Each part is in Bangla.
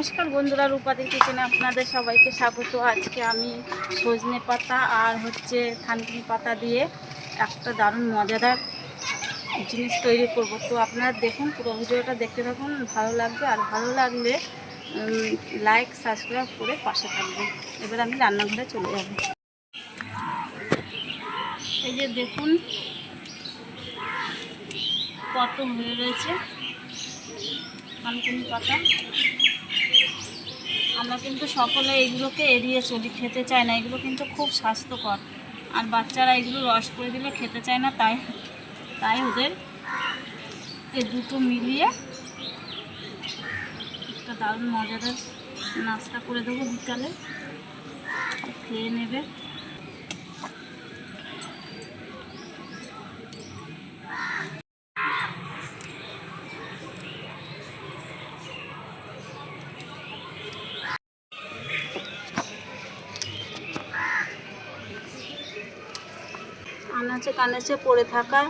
নমস্কার বন্ধুরা রূপাদের কিচেনে আপনাদের সবাইকে স্বাগত। আজকে আমি সজনে পাতা আর হচ্ছে থানকুনি পাতা দিয়ে একটা দারুণ মজাদার জিনিস তৈরি করব। তো আপনারা দেখুন, পুরো ভিডিওটা দেখতে থাকুন, ভালো লাগবে। আর ভালো লাগলে লাইক সাবস্ক্রাইব করে পাশে থাকবেন। এবার আমি রান্নাঘরে চলে যাব। এই যে দেখুন কত হয়ে রয়েছে, থানকুনি পাতা। আমরা কিন্তু সকলে এগুলোকে এড়িয়ে চলি, খেতে চাই না, এগুলো কিন্তু খুব স্বাস্থ্যকর। আর বাচ্চারা এগুলো রস করে দিলে খেতে চায় না, তাই তাই ওদের এ দুটো মিলিয়ে একটা দারুণ মজাদার নাস্তা করে দেবো বিকালে। খেয়ে নেবে। আনাচে কানাচে পড়ে থাকা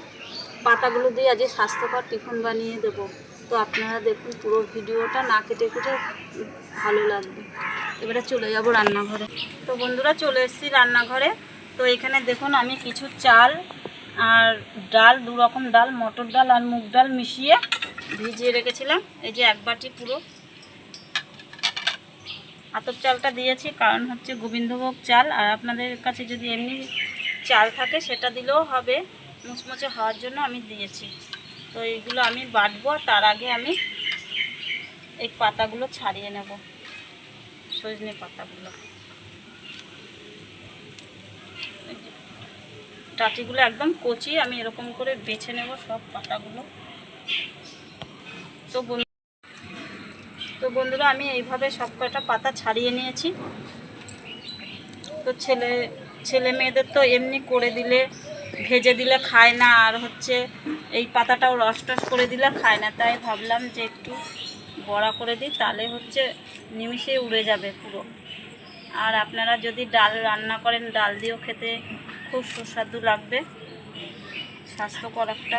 পাতাগুলো দিয়ে আজকে স্বাস্থ্যকর টিফিন বানিয়ে দেব। তো আপনারা দেখুন পুরো ভিডিওটা, না কেটে কেটে ভালো লাগবে। এবারে চলে যাব রান্নাঘরে। তো বন্ধুরা, চলে এসেছি রান্নাঘরে। তো এখানে দেখুন আমি কিছু চাল আর ডাল, দু রকম ডাল, মটর ডাল আর মুগ ডাল মিশিয়ে ভিজিয়ে রেখেছিলাম। এই যে এক বাটি পুরো আতপ চালটা দিয়েছি, কারণ হচ্ছে গোবিন্দভোগ চাল। আর আপনাদের কাছে যদি এমনি চাল থাকে সেটা দিলেও হবে। মুচমুচে হওয়ার জন্য আমি দিয়েছি। তো এইগুলো আমি বাটবো, তার আগে আমি এই পাতাগুলো ছাড়িয়ে নেব, সজনে পাতাগুলো। টাটিগুলো একদম কচি, আমি এরকম করে বেছে নেব সব পাতাগুলো। তো তো বন্ধুরা, আমি এইভাবে সব কয়টা পাতা ছাড়িয়ে নিয়েছি। তো ছেলে ছেলে মেয়েদের তো এমনি করে দিলে, ভেজে দিলে খায় না, আর হচ্ছে এই পাতাটাও রস টস করে দিলে খায় না। তাই ভাবলাম যে একটু বড়া করে দিই, তাহলে হচ্ছে নিমিষে উড়ে যাবে পুরো। আর আপনারা যদি ডাল রান্না করেন, ডাল দিয়েও খেতে খুব সুস্বাদু লাগবে। স্বাস্থ্যকর একটা।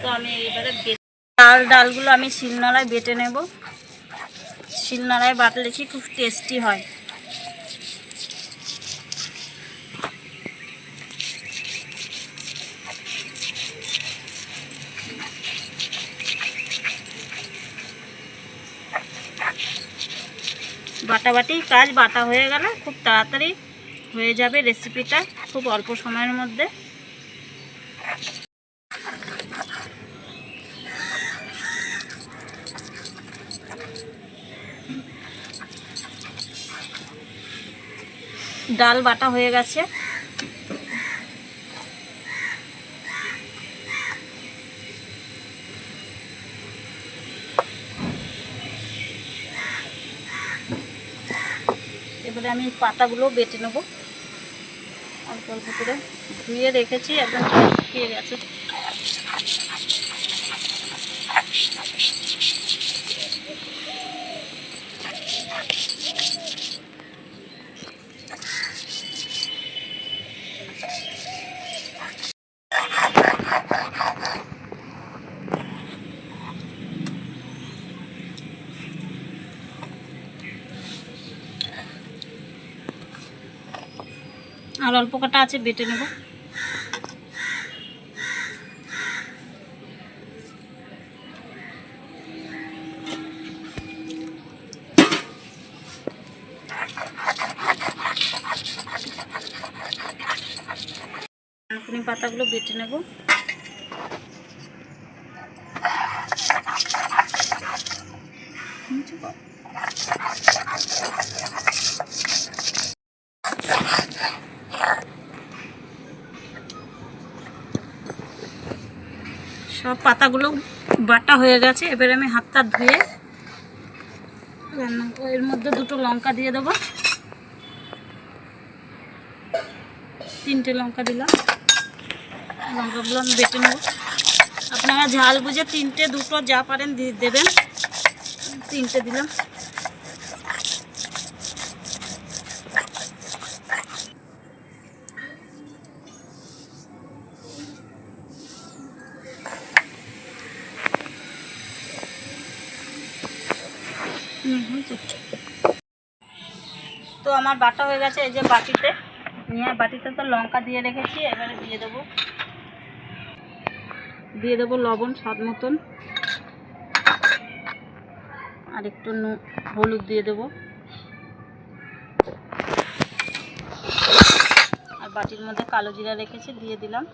তো আমি এবারে ডাল ডালগুলো আমি শিলনোড়ায় বেটে নেব। শিলনোড়ায় বাটলে কি খুব টেস্টি হয়। বাটাবাটি কাজ বাটা হয়ে গেলে, খুব তাড়াতাড়ি হয়ে যাবে রেসিপিটা খুব অল্প সময়ের মধ্যে। ডাল বাটা হয়ে গেছে। এবারে আমি পাতাগুলো বেটে নেব। অল্প অল্প করে ধুয়ে রেখেছি, একদম খেয়ে গেছে। আর অল্প কাটা আছে বেটে নেব। পাতাগুলো বেটে নেব। সব পাতাগুলো বাটা হয়ে গেছে। এবারে আমি হাত হাতটা ধুয়ে রান্না এর মধ্যে দুটো লঙ্কা দিয়ে দেবো। তিনটে লঙ্কা দিলাম। লঙ্কাগুলো আমি বেটে নেব। আপনারা ঝাল বুঝে তিনটে, দুটো যা পারেন দেবেন। তিনটে দিলাম। আমার বাটা হয়ে গেছে, এই যে বাটিতে। নিয়ে বাটিতে তো লঙ্কা দিয়ে রেখেছি, এবারে দিয়ে দেব। দিয়ে দেবো লবণ স্বাদ মতন। আর একটু হলুদ দিয়ে দেবো। আর বাটির মধ্যে কালো জিরা রেখেছি, দিয়ে দিলাম।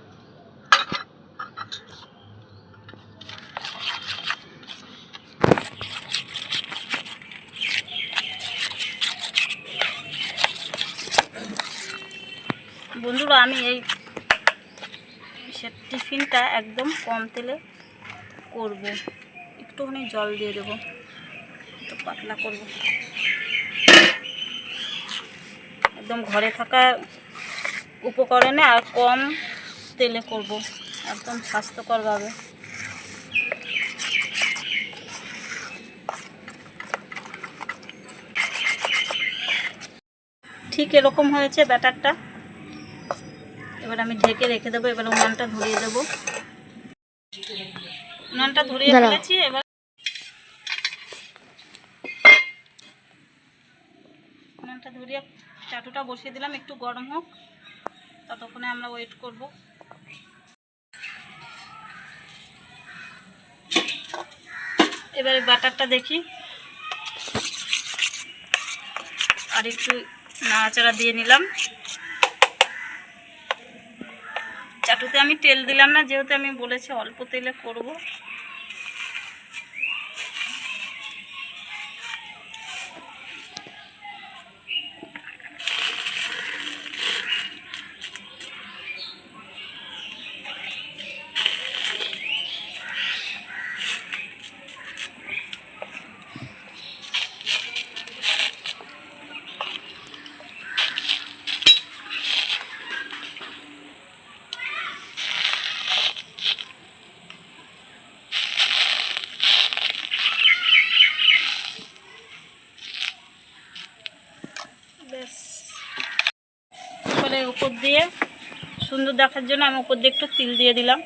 বন্ধুরা, আমি এই টিফিনটা একদম কম তেলে করব। একটুখানি জল দিয়ে দেবো। একটু পাতলা করব। একদম ঘরে থাকা উপকরণে আর কম তেলে করব। একদম স্বাস্থ্যকরভাবে। ঠিক এরকম হয়েছে ব্যাটারটা। এবার আমি ঢেকে রেখে দেবো এবার উনানটা ধরিয়ে দেবো। উনানটা ধরিয়ে। ফেলেছি এবার উনানটা ধরিয়ে চাটুটা বসিয়ে দিলাম একটু গরম হোক ততক্ষণে আমরা ওয়েট করব। এবারে বাটারটা দেখি আর একটু নাড়াচাড়া দিয়ে নিলাম। চাটুতে আমি তেল দিলাম না যেহেতু আমি বলেছি অল্প তেলে করব। উপর দিয়ে সুন্দর দেখার জন্য আমি উপর দিয়ে একটু তিল দিয়ে দিলাম।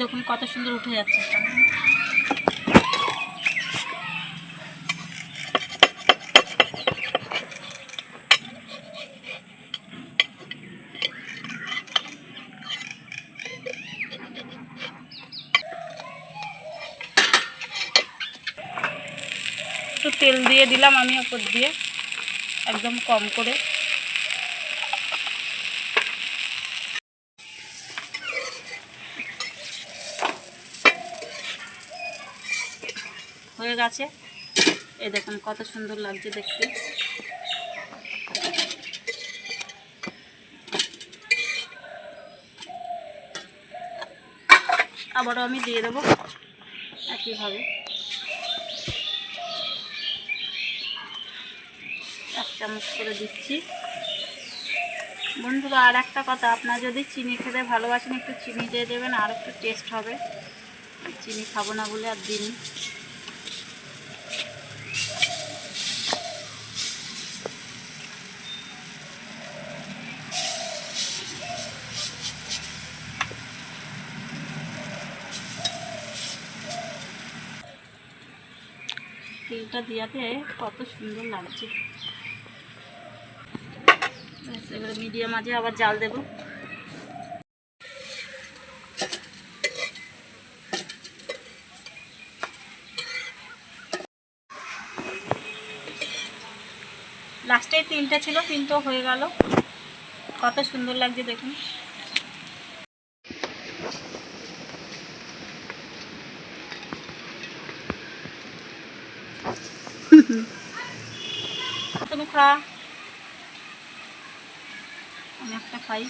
দেখুন কত সুন্দর উঠে যাচ্ছে। তেল দিয়ে দিলাম আমি ওপর দিয়ে একদম কম করে। গেছে এই দেখুন, কত সুন্দর লাগছে দেখতে। আবারও আমি দিয়ে দেবো একইভাবে। এক চামচ করে দিচ্ছি। বন্ধুরা, আর একটা কথা, আপনার যদি চিনি খেতে ভালোবাসেন, একটু চিনি দিয়ে দেবেন আর একটু টেস্ট হবে চিনি খাব না বলে আর দিন। তেলটা দিয়াতে কত সুন্দর লাগছে। এবারে মিডিয়াম মাঝে আবার জাল দেব। লাস্টে তিনটা ছিল তিনটাও হয়ে গেল। কত সুন্দর লাগছে দেখুন। তুমি খা। আমি একটা খাই।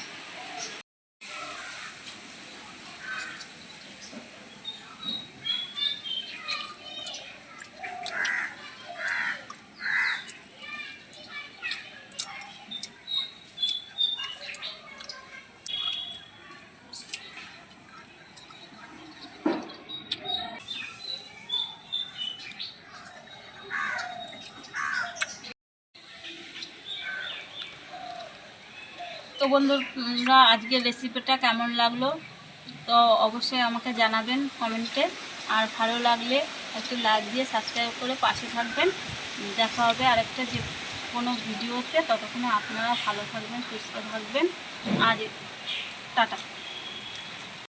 বন্ধুরা, আজকের রেসিপিটা কেমন লাগল? তো অবশ্যই আমাকে জানাবেন কমেন্টে। আর ভালো লাগলে একটু লাইক দিয়ে সাবস্ক্রাইব করে পাশে থাকবেন। দেখা হবে আরেকটা যে কোনো ভিডিওতে ততক্ষণে আপনারা ভালো থাকবেন, সুস্থ থাকবেন। আর টাটা।